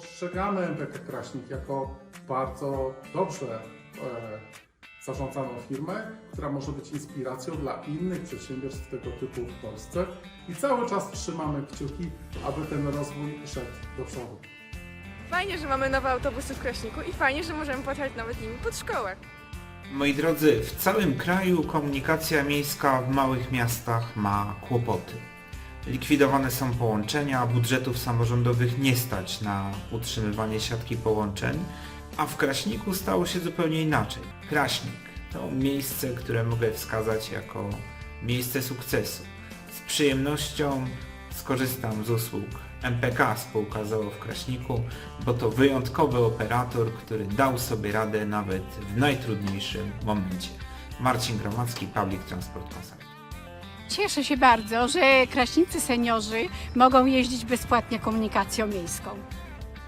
postrzegamy MPK Kraśnik jako bardzo dobrze e, zarządzaną firmę, która może być inspiracją dla innych przedsiębiorstw tego typu w Polsce i cały czas trzymamy kciuki, aby ten rozwój szedł do przodu. Fajnie, że mamy nowe autobusy w Kraśniku i fajnie, że możemy pojechać nawet nimi pod szkołę. Moi drodzy, w całym kraju komunikacja miejska w małych miastach ma kłopoty. Likwidowane są połączenia, budżetów samorządowych nie stać na utrzymywanie siatki połączeń, a w Kraśniku stało się zupełnie inaczej. Kraśnik to miejsce, które mogę wskazać jako miejsce sukcesu. Z przyjemnością skorzystam z usług MPK spółka ZOO w Kraśniku, bo to wyjątkowy operator, który dał sobie radę nawet w najtrudniejszym momencie. Marcin Gromacki, Public Transport Consult. Cieszę się bardzo, że kraśnicy seniorzy mogą jeździć bezpłatnie komunikacją miejską.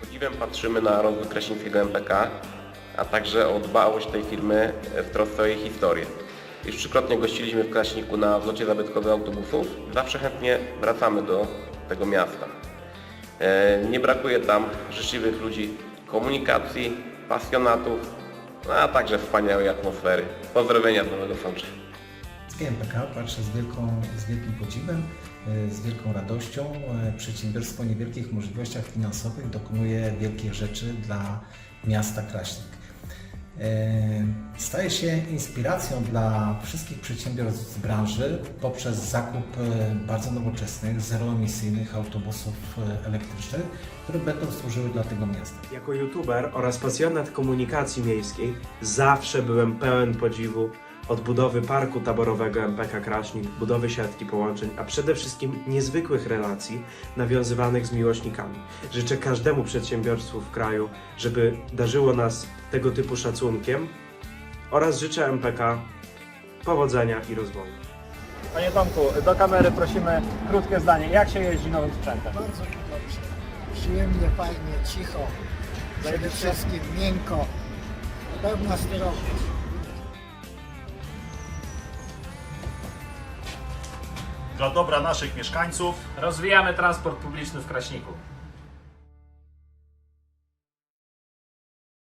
Z podziwem patrzymy na rozwój kraśnickiego MPK, a także o dbałość tej firmy w trosce o jej historię. Już trzykrotnie gościliśmy w Kraśniku na wlocie zabytkowych autobusów. Zawsze chętnie wracamy do tego miasta. E, Nie brakuje tam życzliwych ludzi komunikacji, pasjonatów, no, a także wspaniałej atmosfery. Pozdrowienia z Nowego Sącza. Z MPK patrzę z, wielką, z wielkim podziwem, e, z wielką radością. E, Przedsiębiorstwo o niewielkich możliwościach finansowych dokonuje wielkich rzeczy dla miasta Kraśnik. E, Staje się inspiracją dla wszystkich przedsiębiorstw z branży poprzez zakup bardzo nowoczesnych, zeroemisyjnych autobusów elektrycznych, które będą służyły dla tego miasta. Jako youtuber oraz pasjonat komunikacji miejskiej zawsze byłem pełen podziwu od budowy parku taborowego MPK Kraśnik, budowy siatki połączeń, a przede wszystkim niezwykłych relacji nawiązywanych z miłośnikami. Życzę każdemu przedsiębiorstwu w kraju, żeby darzyło nas tego typu szacunkiem oraz życzę MPK powodzenia i rozwoju. Panie Tomku, do kamery prosimy krótkie zdanie. Jak się jeździ nowym sprzętem? Bardzo dobrze. Przyjemnie, fajnie, cicho. Przede wszystkim miękko. Pełna sterowność. Dla dobra naszych mieszkańców Rozwijamy transport publiczny w Kraśniku.